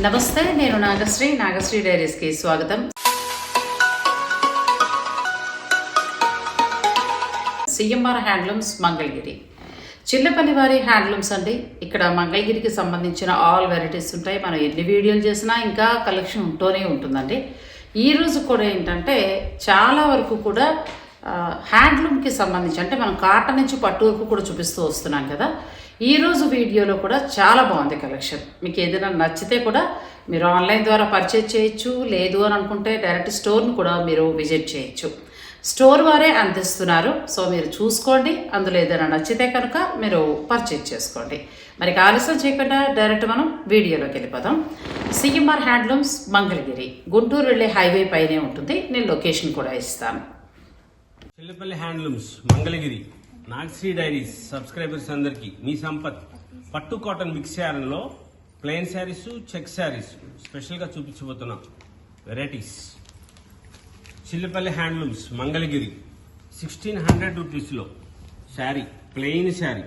నమస్తే నేను నాగశ్రీ. నాగశ్రీ డైరీస్కి స్వాగతం. CMR handlooms Mangalagiri. చిల్లపల్లి వారి హ్యాండ్లూమ్స్ అండి. ఇక్కడ మంగళగిరికి సంబంధించిన ఆల్ వెరైటీస్ ఉంటాయి. మనం ఎన్ని వీడియోలు చేసినా ఇంకా కలెక్షన్ ఉంటూనే ఉంటుందండి. ఈ రోజు కూడా ఏంటంటే చాలా వరకు కూడా హ్యాండ్లూమ్కి సంబంధించి అంటే మనం కాటన్ నుంచి పట్టు వరకు కూడా చూపిస్తూ వస్తున్నాం కదా. ఈరోజు వీడియోలో కూడా చాలా బాగుంది కలెక్షన్. మీకు ఏదైనా నచ్చితే కూడా మీరు ఆన్లైన్ ద్వారా పర్చేజ్ చేయొచ్చు లేదు అని అనుకుంటే డైరెక్ట్ స్టోర్ను కూడా మీరు విజిట్ చేయొచ్చు. స్టోర్ వారే అందిస్తున్నారు. సో మీరు చూసుకోండి. అందులో ఏదైనా నచ్చితే కనుక మీరు పర్చేజ్ చేసుకోండి. మరి ఆలస్యం చేయకుండా డైరెక్ట్ మనం వీడియోలోకి వెళ్ళిపోదాం. CMR handlooms Mangalagiri. గుంటూరు వెళ్ళే హైవే పైనే ఉంటుంది. నేను లొకేషన్ కూడా ఇస్తాను. Chellapalli handlooms Mangalagiri. Nagasri diaries subscribers అందరికి మీ సంపత్. పట్టు కాటన్ మిక్స్ శారీలో ప్లెయిన్ శారీస్ చెక్ శారీస్ స్పెషల్గా చూపించబోతున్నాం. Varieties Chillapalli handlooms Mangalagiri. Sixteen hundred రూపీస్లో. శారీ ప్లెయిన్ శారీ.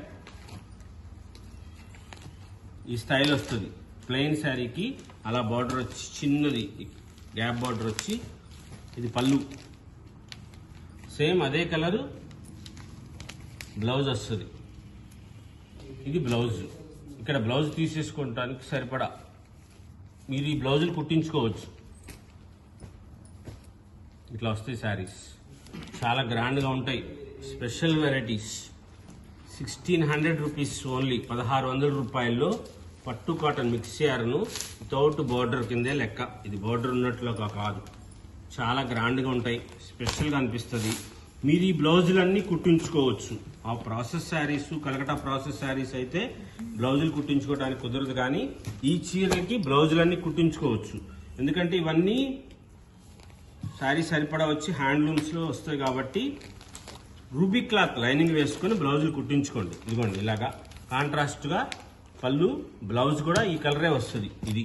ఈ స్టైల్ వస్తుంది. ప్లెయిన్ శారీకి అలా బార్డర్ వచ్చి చిన్నది గ్యాప్ బార్డర్ వచ్చి ఇది పళ్ళు. సేమ్ అదే కలరు బ్లౌజ్ వస్తుంది. ఇది బ్లౌజ్. ఇక్కడ బ్లౌజ్ తీసేసుకోవటానికి సరిపడా. మీరు ఈ బ్లౌజులు కుట్టించుకోవచ్చు. ఇట్లా వస్తాయి శారీస్. చాలా గ్రాండ్గా ఉంటాయి. Special varieties. Sixteen hundred rupees only. పదహారు వందల రూపాయల్లో పట్టు కాటన్ మిక్స్ చేయరును వితౌట్ బోర్డర్ కిందే లెక్క. ఇది బోర్డర్ ఉన్నట్లుగా కాదు. చాలా గ్రాండ్గా ఉంటాయి. స్పెషల్గా అనిపిస్తుంది. మీరు ఈ బ్లౌజులన్నీ కుట్టించుకోవచ్చు. ఆ ప్రాసెస్ శారీస్ కలకటా ప్రాసెస్ శారీస్ అయితే బ్లౌజులు కుట్టించుకోవడానికి కుదరదు కానీ ఈ చీరలకి బ్లౌజులన్నీ కుట్టించుకోవచ్చు. ఎందుకంటే ఇవన్నీ శారీ సరిపడా వచ్చి హ్యాండ్లూమ్స్లో వస్తాయి కాబట్టి రూబీ క్లాత్ లైనింగ్ వేసుకొని బ్లౌజులు కుట్టించుకోండి. ఇదిగోండి ఇలాగా కాంట్రాస్ట్గా పళ్ళు బ్లౌజ్ కూడా ఈ కలరే వస్తుంది. ఇది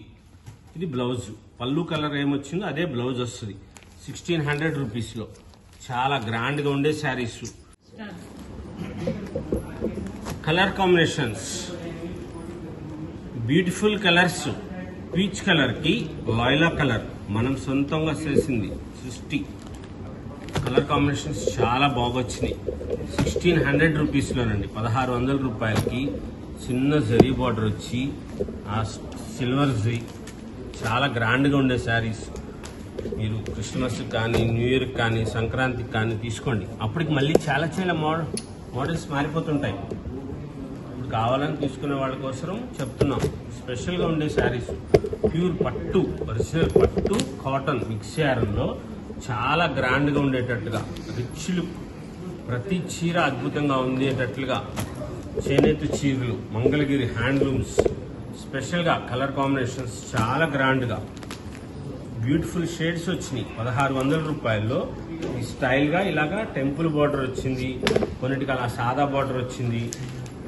ఇది బ్లౌజ్. పళ్ళు కలర్ ఏమొచ్చిందో అదే బ్లౌజ్ వస్తుంది సిక్స్టీన్ హండ్రెడ్ రూపీస్లో. చాలా గ్రాండ్గా ఉండే saris colour combinations beautiful colours peach కలర్కి లాయిలా కలర్ మనం సొంతంగా చేసింది సృష్టి. కలర్ కాంబినేషన్స్ చాలా బాగా వచ్చినాయి సిక్స్టీన్ హండ్రెడ్ రూపీస్లోనండి పదహారు వందల రూపాయలకి చిన్న జరీ బార్డర్ వచ్చి ఆ సిల్వర్ జరీ. చాలా గ్రాండ్గా ఉండే శారీస్ మీరు క్రిస్మస్ కానీ న్యూ ఇయర్ కానీ సంక్రాంతికి కానీ తీసుకోండి. అప్పటికి మళ్ళీ చాలా చాలా మోడల్ మోడల్స్ మారిపోతుంటాయి. ఇప్పుడు కావాలని తీసుకునే వాళ్ళ కోసం చెప్తున్నాం. స్పెషల్గా ఉండే శారీస్. ప్యూర్ పట్టు ఒరిజినల్ పట్టు కాటన్ మిక్స్లో చాలా గ్రాండ్గా ఉండేటట్టుగా రిచ్ లుక్. ప్రతి చీర అద్భుతంగా ఉండేటట్లుగా చేనేత చీరలు మంగళగిరి హ్యాండ్లూమ్స్. స్పెషల్గా కలర్ కాంబినేషన్స్ చాలా గ్రాండ్గా. బ్యూటిఫుల్ షేడ్స్ వచ్చినాయి. పదహారు వందల రూపాయల్లో. ఈ స్టైల్గా ఇలాగా టెంపుల్ బార్డర్ వచ్చింది. కొన్నిటికి అలా సాదా బార్డర్ వచ్చింది.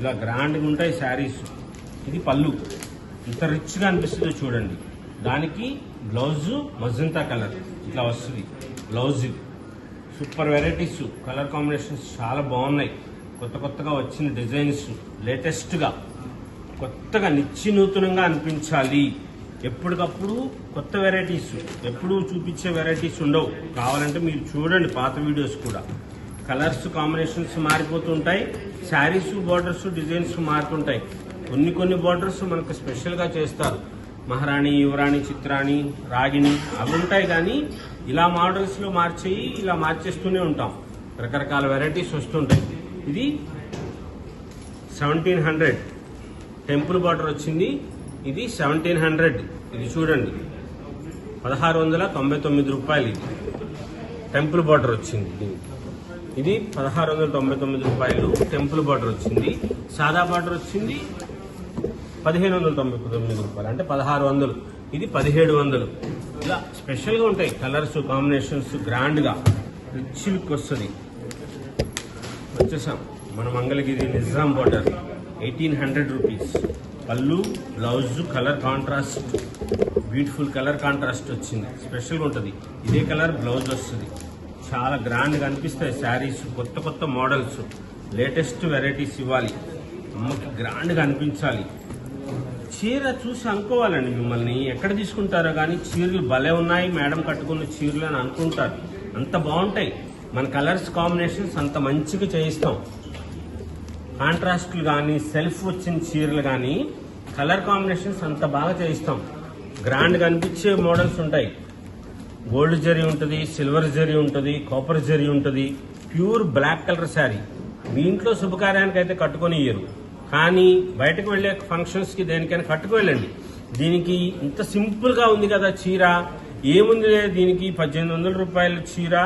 ఇలా గ్రాండ్గా ఉంటాయి శారీస్. ఇది పళ్ళు. ఇంత రిచ్గా అనిపిస్తుందో చూడండి. దానికి బ్లౌజు మజంతా కలర్ ఇట్లా వస్తుంది. Blouse super varieties colour combinations చాలా బాగున్నాయి. కొత్త కొత్తగా వచ్చిన డిజైన్స్ లేటెస్ట్గా కొత్తగా నిత్య నూతనంగా అనిపించాలి. ఎప్పటికప్పుడు కొత్త వెరైటీస్ ఎప్పుడు చూపించే వెరైటీస్ ఉండవు. కావాలంటే మీరు చూడండి పాత వీడియోస్ కూడా. కలర్స్ కాంబినేషన్స్ మారిపోతుంటాయి శారీస్ బార్డర్స్ డిజైన్స్ మారుతుంటాయి. కొన్ని కొన్ని బార్డర్స్ మనకు స్పెషల్గా చేస్తారు. మహారాణి యువరాణి చిత్రాణి రాగిణి అవి ఉంటాయి కానీ ఇలా మోడల్స్లో మార్చేయి ఇలా మార్చేస్తూనే ఉంటాం. రకరకాల వెరైటీస్ వస్తుంటాయి. ఇది సెవెంటీన్ హండ్రెడ్ టెంపుల్ బార్డర్ వచ్చింది. ఇది సెవెంటీన్ హండ్రెడ్ ఇది చూడండి. పదహారు వందల తొంభై తొమ్మిది రూపాయలు ఇది. టెంపుల్ బార్డర్ వచ్చింది దీనికి. ఇది పదహారు వందల తొంభై తొమ్మిది రూపాయలు టెంపుల్ బార్డర్ వచ్చింది. సాదా బార్డర్ వచ్చింది. పదిహేను వందల తొంభై తొమ్మిది రూపాయలు. అంటే పదహారు వందలు. ఇది పదిహేడు వందలు. ఇలా స్పెషల్గా ఉంటాయి కలర్స్ కాంబినేషన్స్ గ్రాండ్గా. రిచ్ లుక్ వస్తుంది. వచ్చేసాం. మన Mangalagiri Nizam border. Eighteen hundred rupees. పళ్ళు blouse colour contrast. Beautiful colour contrast వచ్చింది. స్పెషల్గా ఉంటుంది. ఇదే కలర్ బ్లౌజ్ వస్తుంది. చాలా గ్రాండ్గా అనిపిస్తాయి శారీస్ కొత్త కొత్త మోడల్స్. లేటెస్ట్ వెరైటీస్ ఇవ్వాలి. అమ్మకి గ్రాండ్గా అనిపించాలి. చీర చూసి అనుకోవాలండి మిమ్మల్ని. ఎక్కడ తీసుకుంటారో కానీ చీరలు భలే ఉన్నాయి. మేడం కట్టుకున్న చీరలు అని అనుకుంటారు. అంత బాగుంటాయి. మన కలర్స్ కాంబినేషన్స్ అంత మంచిగా చేయిస్తాం. కాంట్రాస్ట్లు కానీ సెల్ఫ్ వచ్చిన చీరలు కానీ కలర్ కాంబినేషన్స్ అంత బాగా చేయిస్తాం. గ్రాండ్ కనిపించే మోడల్స్ ఉంటాయి. గోల్డ్ జరీ ఉంటుంది సిల్వర్ జరీ ఉంటుంది కాపర్ జరీ ఉంటుంది ప్యూర్ బ్లాక్ కలర్ శారీ. మీ ఇంట్లో శుభకార్యానికి అయితే కట్టుకొని ఇయ్యరు. కానీ బయటకు వెళ్ళే ఫంక్షన్స్కి దేనికైనా కట్టుకు వెళ్ళండి దీనికి ఇంత సింపుల్గా ఉంది కదా చీర. ఏముంది దీనికి పద్దెనిమిది వందల రూపాయల చీర.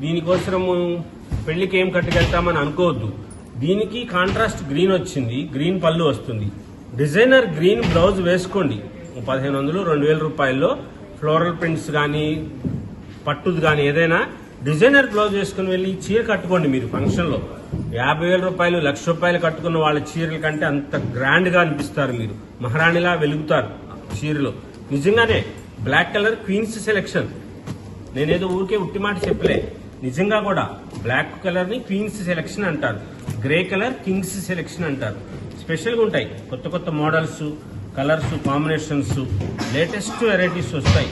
దీనికోసము పెళ్ళికి ఏం కట్టుకెళ్తామని అనుకోవద్దు. దీనికి కాంట్రాస్ట్ గ్రీన్ వచ్చింది గ్రీన్ పళ్ళు వస్తుంది. డిజైనర్ గ్రీన్ బ్లౌజ్ వేసుకోండి. పదిహేను వందలు రెండు వేల రూపాయల్లో ఫ్లోరల్ ప్రింట్స్ కానీ పట్టుది కానీ ఏదైనా డిజైనర్ బ్లౌజ్ వేసుకుని వెళ్ళి చీర కట్టుకోండి మీరు ఫంక్షన్లో. యాభై వేల రూపాయలు లక్ష రూపాయలు కట్టుకున్న వాళ్ళ చీరల కంటే అంత గ్రాండ్గా అనిపిస్తారు మీరు. మహారాణిలా వెలుగుతారు చీరలో. నిజంగానే బ్లాక్ కలర్ క్వీన్స్ సెలెక్షన్ నేనేదో ఊరికే ఉట్టి మాట చెప్పలే. నిజంగా కూడా బ్లాక్ కలర్ని క్వీన్స్ సెలెక్షన్ అంటారు. గ్రే కలర్ కింగ్స్ సెలెక్షన్ అంటారు. స్పెషల్గా ఉంటాయి. కొత్త కొత్త models colours combinations latest varieties వస్తాయి.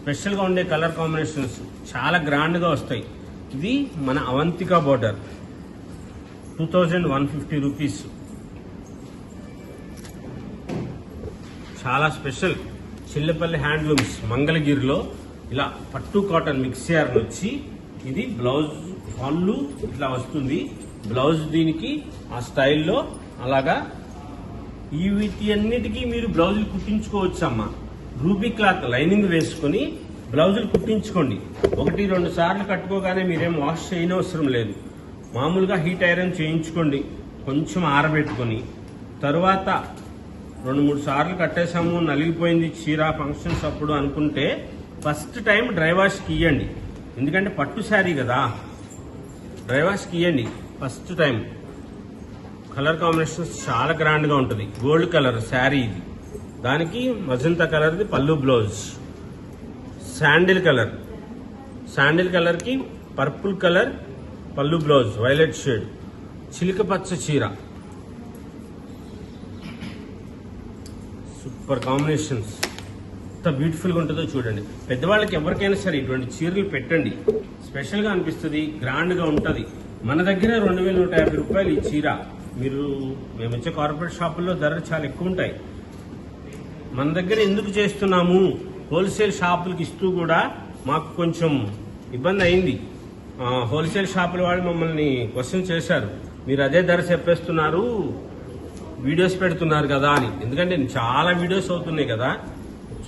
స్పెషల్గా ఉండే కలర్ కాంబినేషన్స్ చాలా గ్రాండ్గా వస్తాయి. ఇది మన Avantika border. Two thousand one fifty rupees. చాలా స్పెషల్. చిల్లపల్లి హ్యాండ్లూమ్స్ మంగళగిరిలో ఇలా పట్టు కాటన్ మిక్సర్ వచ్చి ఇది బ్లౌజ్ ఫాళ్ళు ఇట్లా వస్తుంది. బ్లౌజ్ దీనికి ఆ స్టైల్లో అలాగా ఈ వీటి అన్నిటికీ మీరు బ్లౌజులు కుట్టించుకోవచ్చు అమ్మా రూబీ క్లాత్ లైనింగ్ వేసుకొని బ్లౌజులు కుట్టించుకోండి. ఒకటి రెండు సార్లు కట్టుకోగానే మీరేం వాష్ చేయనవసరం లేదు. మామూలుగా హీట్ ఐరన్ చేయించుకోండి. కొంచెం ఆరబెట్టుకొని. తరువాత రెండు మూడు సార్లు కట్టేసాము నలిగిపోయింది చీర ఫంక్షన్స్ అప్పుడు అనుకుంటే ఫస్ట్ టైం డ్రై వాష్కి ఇవ్వండి ఎందుకంటే పట్టు శారీ కదా. డ్రై వాష్కి ఇవ్వండి ఫస్ట్ టైం. కలర్ కాంబినేషన్స్ చాలా గ్రాండ్గా ఉంటుంది. గోల్డ్ కలర్ శారీ ఇది. దానికి మజంతా కలర్ది పళ్ళు బ్లౌజ్. Sandal colour. శాండిల్ కలర్కి పర్పుల్ కలర్ పళ్ళు బ్లౌజ్ వైలెట్ షేడ్. చిలిక పచ్చ చీర. Super combinations. ఎంత బ్యూటిఫుల్గా ఉంటుందో చూడండి. పెద్దవాళ్ళకి ఎవరికైనా సరే ఇటువంటి చీరలు పెట్టండి. స్పెషల్గా అనిపిస్తుంది గ్రాండ్గా ఉంటుంది. మన దగ్గర రెండు వేల నూట యాభై రూపాయలు ఈ చీర. మీరు మేము వచ్చే కార్పొరేట్ షాపుల్లో ధరలు చాలా ఎక్కువ ఉంటాయి. మన దగ్గర ఎందుకు చేస్తున్నాము? హోల్సేల్ షాపులకి ఇస్తూ కూడా మాకు కొంచెం ఇబ్బంది అయింది. హోల్సేల్ షాపుల వాళ్ళు మమ్మల్ని క్వశ్చన్ చేశారు. మీరు అదే ధర చెప్పేస్తున్నారు వీడియోస్ పెడుతున్నారు కదా అని. ఎందుకంటే చాలా వీడియోస్ అవుతున్నాయి కదా.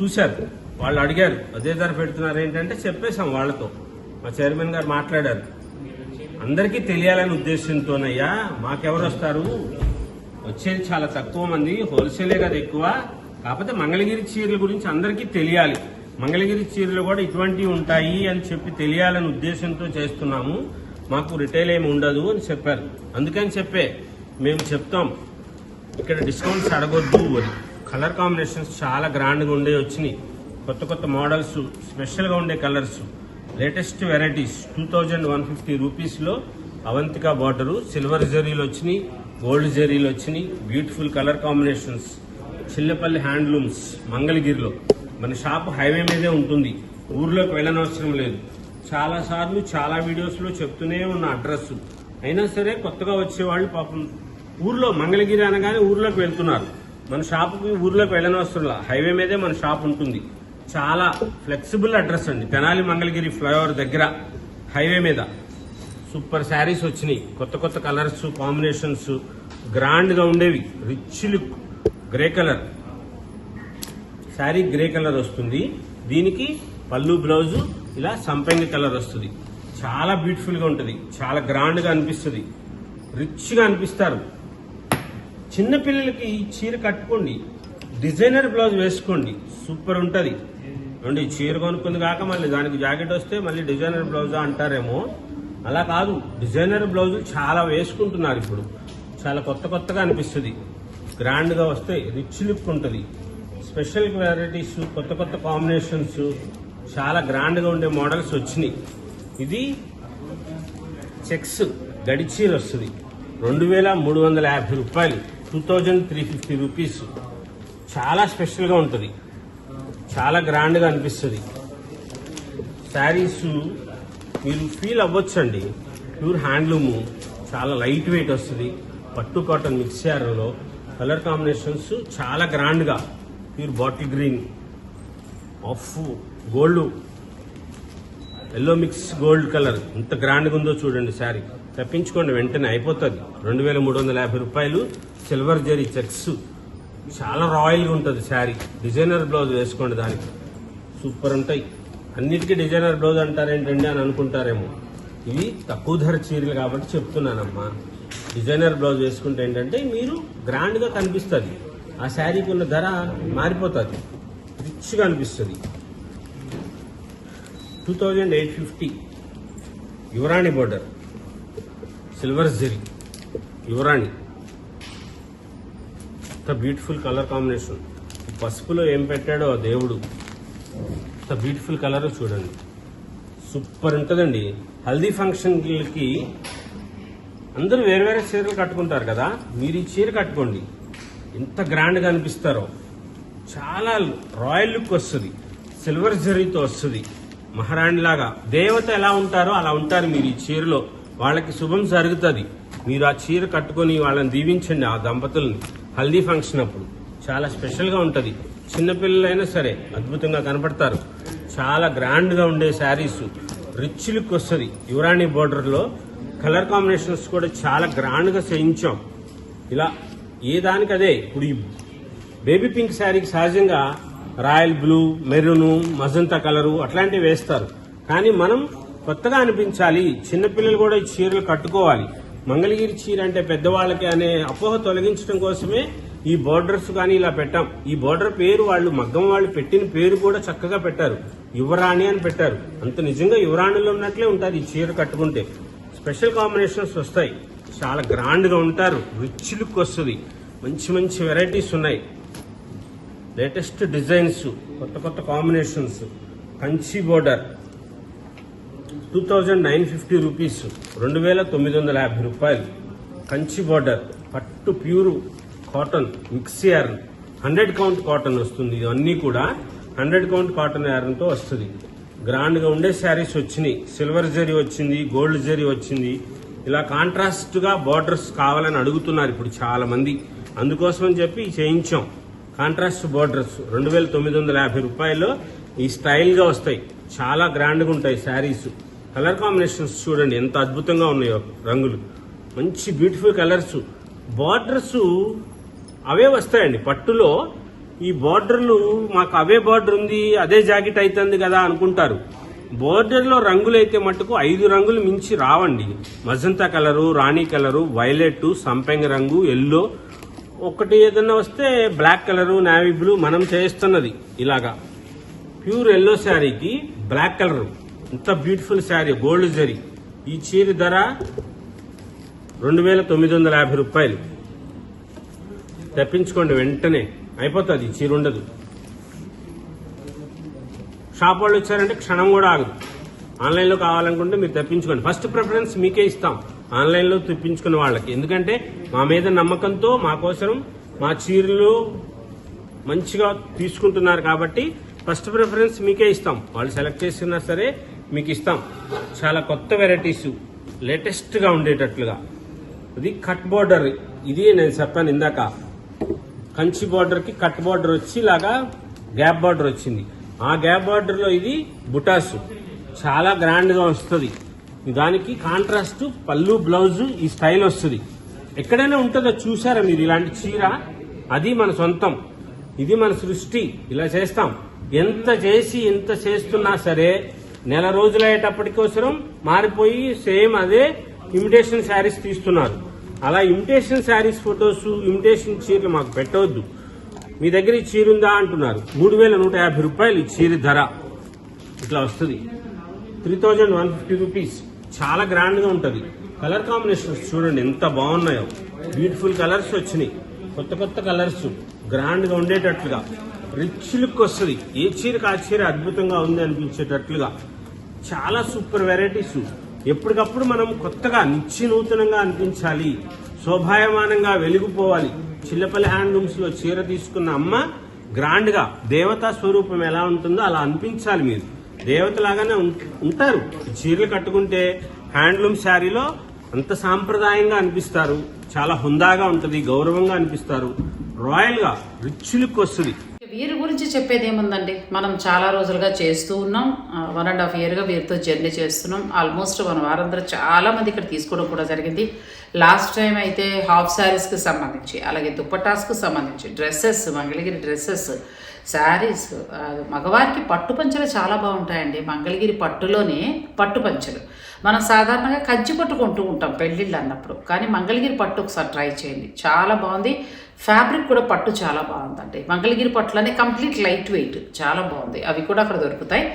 చూశారు. వాళ్ళు అడిగారు అదే ధర పెడుతున్నారు ఏంటంటే చెప్పేశాం వాళ్ళతో. మా చైర్మన్ గారు మాట్లాడారు. అందరికీ తెలియాలనే ఉద్దేశంతోనయ్యా మాకెవరు వస్తారు? వచ్చేది చాలా తక్కువ మంది హోల్సేలే కదా ఎక్కువ. కాకపోతే మంగళగిరి చీరల గురించి అందరికీ తెలియాలి. మంగళగిరి చీరలు కూడా ఇటువంటివి ఉంటాయి అని చెప్పి తెలియాలనే ఉద్దేశంతో చేస్తున్నాము. మాకు రిటైల్ ఏమి ఉండదు అని చెప్పారు. అందుకని చెప్పే మేము చెప్తాం. ఇక్కడ డిస్కౌంట్స్ అడగొద్దు అని. కలర్ కాంబినేషన్స్ చాలా గ్రాండ్గా ఉండే వచ్చినాయి. కొత్త కొత్త మోడల్స్ స్పెషల్గా ఉండే colours latest varieties two thousand one fifty రూపీస్లో అవంతిక బార్డరు సిల్వర్ జరీలు వచ్చినాయి గోల్డ్ జరీలు వచ్చినాయి beautiful colour combinations Chillapalli handlooms మంగళగిరిలో. మన షాప్ హైవే మీదే ఉంటుంది. ఊర్లోకి వెళ్ళనవసరం లేదు. చాలా సార్లు చాలా వీడియోస్లో చెప్తూనే ఉన్న అడ్రస్ అయినా సరే కొత్తగా వచ్చేవాళ్ళు పాపం ఊర్లో మంగళగిరి అనగానే ఊర్లోకి వెళ్తున్నారు. మన షాపుకి ఊర్లోకి వెళ్ళనవసరం హైవే మీదే మన షాప్ ఉంటుంది. చాలా ఫ్లెక్సిబుల్ అడ్రస్ అండి. తెనాలి మంగళగిరి ఫ్లైఓవర్ దగ్గర హైవే మీద. సూపర్ శారీస్ వచ్చినాయి. కొత్త కొత్త కలర్స్ కాంబినేషన్స్ గ్రాండ్గా ఉండేవి. Rich look grey colour sari grey colour వస్తుంది. దీనికి పళ్ళు బ్లౌజు ఇలా సంపంగి కలర్ వస్తుంది. చాలా బ్యూటిఫుల్గా ఉంటుంది. చాలా గ్రాండ్గా అనిపిస్తుంది. రిచ్గా అనిపిస్తారు. చిన్నపిల్లలకి ఈ చీర కట్టుకోండి. డిజైనర్ బ్లౌజ్ వేసుకోండి. సూపర్ ఉంటుంది. అండి చీర కొనుక్కుంది కాక మళ్ళీ దానికి జాకెట్ వస్తే మళ్ళీ డిజైనర్ బ్లౌజా అంటారేమో. అలా కాదు డిజైనర్ బ్లౌజులు చాలా వేసుకుంటున్నారు ఇప్పుడు. చాలా కొత్త కొత్తగా అనిపిస్తుంది. గ్రాండ్గా వస్తే వస్తాయి రిచ్ లుక్ ఉంటుంది. స్పెషల్ వెరైటీస్ కొత్త కొత్త కాంబినేషన్స్ చాలా గ్రాండ్గా ఉండే మోడల్స్ వచ్చినాయి. ఇది చెక్స్ గడిచీర వస్తుంది. రెండు వేల మూడు వందల యాభై రూపాయలు two thousand three fifty rupees. చాలా స్పెషల్గా ఉంటుంది. చాలా గ్రాండ్గా అనిపిస్తుంది. శారీస్ మీరు ఫీల్ అవ్వచ్చండి. ప్యూర్ హ్యాండ్లూము చాలా లైట్ వెయిట్ వస్తుంది. పట్టు కాటన్ మిక్స్చర్లో కలర్ కాంబినేషన్స్ చాలా గ్రాండ్గా. Pure bottle green off gold. Yellow mix gold colour. ఎంత గ్రాండ్గా ఉందో చూడండి శారీ. తప్పించుకోండి వెంటనే అయిపోతుంది. రెండు వేల మూడు వందల యాభై రూపాయలు సిల్వర్ జరీ చెక్స్. చాలా రాయల్గా ఉంటుంది శారీ. డిజైనర్ బ్లౌజ్ వేసుకోండి దానికి. సూపర్ ఉంటాయి. అన్నిటికీ డిజైనర్ బ్లౌజ్ అంటారేంటండి అని అనుకుంటారేమో. ఇవి తక్కువ ధర చీరలు కాబట్టి చెప్తున్నానమ్మా. డిజైనర్ బ్లౌజ్ వేసుకుంటే ఏంటంటే మీరు గ్రాండ్గా కనిపిస్తుంది. ఆ శారీకి ఉన్న ధర మారిపోతుంది. రిచ్గా అనిపిస్తుంది. Two thousand eight fifty Yuvarani border. Silver zari Yuvarani. ఇంత బ్యూటిఫుల్ కలర్ కాంబినేషన్ పసుపులో ఏం పెట్టాడో ఆ దేవుడు. ఎంత బ్యూటిఫుల్ కలర్ చూడండి. సూపర్ ఉంటుందండి. హల్దీ ఫంక్షన్కి అందరూ వేరు వేరే చీరలు కట్టుకుంటారు కదా. మీరు ఈ చీర కట్టుకోండి. ఎంత గ్రాండ్గా అనిపిస్తారో. చాలా రాయల్ లుక్ వస్తుంది. సిల్వర్ జరీతో వస్తుంది. మహారాణిలాగా దేవత ఎలా ఉంటారో అలా ఉంటారు మీరు ఈ చీరలో. వాళ్ళకి శుభం జరుగుతుంది. మీరు ఆ చీర కట్టుకొని వాళ్ళని దీవించండి ఆ దంపతుల్ని. హల్దీ ఫంక్షన్ అప్పుడు చాలా స్పెషల్గా ఉంటుంది. చిన్నపిల్లలైనా సరే అద్భుతంగా కనపడతారు. చాలా గ్రాండ్గా ఉండే శారీస్ రిచ్ లుక్ వస్తుంది. యువరాణి బోర్డర్లో కలర్ కాంబినేషన్స్ కూడా చాలా గ్రాండ్గా చేయించాం. ఇలా ఏ దానికి అదే ఇప్పుడు ఈ బేబీ పింక్ శారీకి సహజంగా royal blue maroon magenta colour అట్లాంటివి వేస్తారు. కానీ మనం కొత్తగా అనిపించాలి. చిన్నపిల్లలు కూడా ఈ చీరలు కట్టుకోవాలి. మంగళగిరి చీర అంటే పెద్దవాళ్ళకి అనే అపోహ తొలగించడం కోసమే ఈ బోర్డర్స్ కానీ ఇలా పెట్టాం. ఈ బోర్డర్ పేరు వాళ్ళు మగ్గం వాళ్ళు పెట్టిన పేరు కూడా చక్కగా పెట్టారు. యువరాణి అని పెట్టారు. అంత నిజంగా యువరాణిలో ఉన్నట్లే ఉంటుంది ఈ చీర కట్టుకుంటే. స్పెషల్ కాంబినేషన్స్ వస్తాయి. చాలా గ్రాండ్గా ఉంటారు. రిచ్ లుక్ వస్తుంది. మంచి మంచి వెరైటీస్ ఉన్నాయి. లేటెస్ట్ డిజైన్స్ కొత్త కొత్త combinations. Kanchi border. Two thousand nine fifty rupees రెండు వేల తొమ్మిది వందల యాభై రూపాయలు. కంచి బోర్డర్ పట్టు pure cotton mix yarn. Hundred count cotton వస్తుంది. ఇవన్నీ కూడా హండ్రెడ్ కౌంట్ కాటన్ యార్న్తో వస్తుంది. గ్రాండ్గా ఉండే శారీస్ వచ్చినాయి. సిల్వర్ జరీ వచ్చింది గోల్డ్ జరీ వచ్చింది. ఇలా కాంట్రాస్ట్గా బార్డర్స్ కావాలని అడుగుతున్నారు ఇప్పుడు చాలామంది. అందుకోసం అని చెప్పి చేయించాం. కాంట్రాస్ట్ బార్డర్స్ రెండు వేల తొమ్మిది వందల యాభై రూపాయల్లో ఈ స్టైల్గా వస్తాయి. చాలా గ్రాండ్గా ఉంటాయి శారీస్. కలర్ కాంబినేషన్స్ చూడండి ఎంత అద్భుతంగా ఉన్నాయో రంగులు. మంచి బ్యూటిఫుల్ కలర్స్ బార్డర్స్ అవే వస్తాయండి. పట్టులో ఈ బార్డర్లు మాకు అవే బార్డర్ ఉంది అదే జాకెట్ అవుతుంది కదా అనుకుంటారు. బోర్డర్లో రంగులు అయితే మటుకు ఐదు రంగులు మించి రావండి. మజంతా కలరు రాణి కలరు వైలెట్ సంపెంగ రంగు ఎల్లో ఒకటి ఏదైనా వస్తే బ్లాక్ కలరు నావీ బ్లూ మనం చేస్తున్నది ఇలాగా. ప్యూర్ ఎల్లో శారీకి బ్లాక్ కలరు ఇంత బ్యూటిఫుల్ శారీ గోల్డ్ జరీ ఈ చీర ధర రెండు వేల తొమ్మిది వందల యాభై రూపాయలు. తెప్పించుకోండి వెంటనే. అయిపోతుంది ఈ చీర ఉండదు. షాప్ వాళ్ళు వచ్చారంటే క్షణం కూడా ఆగదు. ఆన్లైన్లో కావాలనుకుంటే మీరు తెప్పించుకోండి. ఫస్ట్ ప్రిఫరెన్స్ మీకే ఇస్తాం. ఆన్లైన్లో తెప్పించుకున్న వాళ్ళకి. ఎందుకంటే మా మీద నమ్మకంతో మా కోసం మా చీరలు మంచిగా తీసుకుంటున్నారు కాబట్టి ఫస్ట్ ప్రిఫరెన్స్ మీకే ఇస్తాం. వాళ్ళు సెలెక్ట్ చేసుకున్నా సరే మీకు ఇస్తాం చాలా కొత్త వెరైటీస్. లేటెస్ట్గా ఉండేటట్లుగా. ఇది కట్ బోర్డర్. ఇది నేను చెప్పాను ఇందాక. కంచి బోర్డర్కి కట్ బార్డర్ వచ్చి ఇలాగా గ్యాప్ బార్డర్ వచ్చింది. ఆ గ్యాప్ బార్డర్లో ఇది బుటాసు. చాలా గ్రాండ్గా వస్తుంది. దానికి కాంట్రాస్ట్ పళ్ళు బ్లౌజ్ ఈ స్టైల్ వస్తుంది. ఎక్కడైనా ఉంటుందో చూసారా మీరు ఇలాంటి చీర? అది మన సొంతం. ఇది మన సృష్టి. ఇలా చేస్తాం. ఎంత చేసి ఎంత చేస్తున్నా సరే నెల రోజులు అయ్యేటప్పటికోసరం మారిపోయి సేమ్ అదే ఇమిటేషన్ శారీస్ తీస్తున్నారు. అలా ఇమిటేషన్ శారీస్ ఫొటోస్ ఇమిటేషన్ చీరలు మాకు పెట్టవద్దు. మీ దగ్గర ఈ చీర ఉందా అంటున్నారు. మూడు వేల నూట యాభై రూపాయలు ఈ చీర ధర. ఇట్లా వస్తుంది. Three thousand one fifty rupees. చాలా గ్రాండ్గా ఉంటుంది. కలర్ కాంబినేషన్స్ చూడండి ఎంత బాగున్నాయో. బ్యూటిఫుల్ కలర్స్ వచ్చినాయి. కొత్త కొత్త కలర్స్. గ్రాండ్గా ఉండేటట్లుగా. రిచ్ లుక్ వస్తుంది. ఏ చీరకు ఆ చీర అద్భుతంగా ఉంది అనిపించేటట్లుగా. చాలా సూపర్ వెరైటీస్. ఎప్పటికప్పుడు మనం కొత్తగా నిత్య నూతనంగా అనిపించాలి. శోభాయమానంగా వెలిగిపోవాలి. చిల్లపల్లి హ్యాండ్లూమ్స్లో చీర తీసుకున్న అమ్మ గ్రాండ్గా దేవతా స్వరూపం ఎలా ఉంటుందో అలా అనిపించాలి మీరు. దేవత లాగానే ఉం- ఉంటారు. చీరలు కట్టుకుంటే హ్యాండ్లూమ్ శారీలో అంత సాంప్రదాయంగా అనిపిస్తారు. చాలా హుందాగా ఉంటుంది గౌరవంగా అనిపిస్తారు. రాయల్గా రిచ్ లుక్ వస్తుంది. వీరి గురించి చెప్పేది ఏముందండి మనం చాలా రోజులుగా చేస్తూ ఉన్నాం. వన్ అండ్ హాఫ్ ఇయర్గా వీరితో జర్నీ చేస్తున్నాం. ఆల్మోస్ట్ మన వారందరూ చాలా మంది ఇక్కడ తీసుకోవడం కూడా జరిగింది. లాస్ట్ టైం అయితే హాఫ్ శారీస్కి సంబంధించి అలాగే దుప్పటాస్కి సంబంధించి డ్రెస్సెస్ మంగళగిరి డ్రెస్సెస్ శారీస్ మగవారికి పట్టు పంచలు చాలా బాగుంటాయండి. మంగళగిరి పట్టులోనే పట్టు పంచలు. మనం సాధారణంగా కంచి పట్టు కొంటూ ఉంటాం పెళ్ళిళ్ళు అన్నప్పుడు. కానీ మంగళగిరి పట్టు ఒకసారి ట్రై చేయండి. చాలా బాగుంది. ఫ్యాబ్రిక్ కూడా పట్టు చాలా బాగుందండి. మంగళగిరి పట్టులోనే కంప్లీట్ లైట్ వెయిట్. చాలా బాగుంది. అవి కూడా అక్కడ దొరుకుతాయి.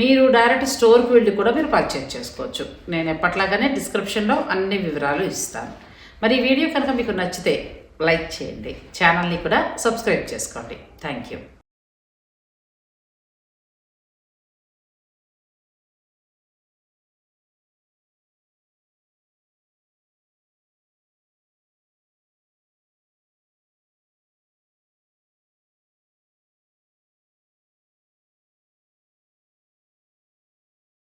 మీరు డైరెక్ట్ స్టోర్కి వెళ్ళి కూడా మీరు పర్చేజ్ చేసుకోవచ్చు. నేను ఎప్పట్లాగానే డిస్క్రిప్షన్లో అన్ని వివరాలు ఇస్తాను. మరి ఈ వీడియో కనుక మీకు నచ్చితే లైక్ చేయండి. ఛానల్ని కూడా సబ్స్క్రైబ్ చేసుకోండి. Thank you.